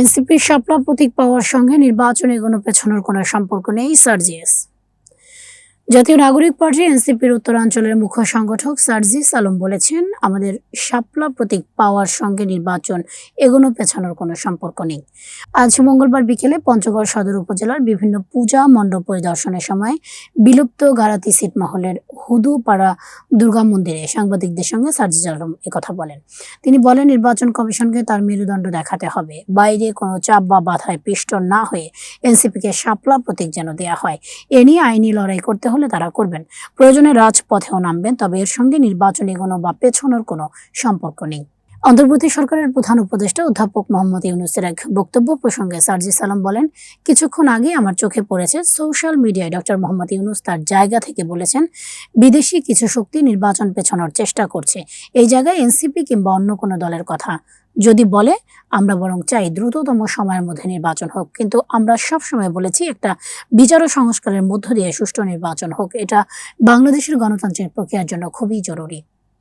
এনসিপির শাপলা প্রতীক পাওয়ার সঙ্গে নির্বাচন এগোনো পেছনের কোনো সম্পর্ক নেই সার্জিএস জাতীয় নাগরিক পার্টি এনসিপির উত্তরাঞ্চলের মুখ্য সংগঠক সার্জিস আলম বলেছেন, আমাদের শাপলা প্রতীক পাওয়ার সঙ্গে নির্বাচন এগোনো পেছানোর কোনো সম্পর্ক নেই। আজ মঙ্গলবার বিকেলে পঞ্চগড় সদর উপজেলার বিভিন্ন পূজা মণ্ডপ পরিদর্শনের সময় বিলুপ্ত গারাতি সিটমহলের হুদুপাড়া দুর্গা মন্দিরে সাংবাদিকদের সঙ্গে সার্জিজ আলম কথা বলেন। তিনি বলেন, নির্বাচন কমিশনকে তার মেরুদণ্ড দেখাতে হবে। বাইরে কোনো চাপ বা বাধায় পিষ্ট না হয়ে এনসিপিকে শাপলা প্রতীক যেন দেয়া হয়। এ নিয়ে আইনি লড়াই করতে হলে তারা করবেন। প্রয়োজনে রাজপথেও নামবেন, তবে এর সঙ্গে নির্বাচন কোনো বা পেছনের কোনো সম্পর্ক নেই। অন্তর্বর্তী সরকারের প্রধান উপদেষ্টা অধ্যাপক মোহাম্মদ ইউনুসের এক বক্তব্য প্রসঙ্গে সার্জি সালাম বলেন, কিছুক্ষণ আগে আমার চোখে পড়েছে সোশ্যাল মিডিয়ায় ডক্টর মোহাম্মদ ইউনুস তার জায়গা থেকে বলেছেন, বিদেশি কিছু শক্তি নির্বাচন পেছানোর চেষ্টা করছে, এই জায়গায় এনসিপি কিংবা অন্য কোনো দলের কথা। যদি বলে, আমরা বরং চাই দ্রুততম সময়ের মধ্যে নির্বাচন হোক, কিন্তু আমরা সব সময় বলেছি একটা বিচার ও সংস্কারের মধ্য দিয়ে সুষ্ঠু নির্বাচন হোক, এটা বাংলাদেশের গণতান্ত্রিক প্রক্রিয়ার জন্য খুবই জরুরি।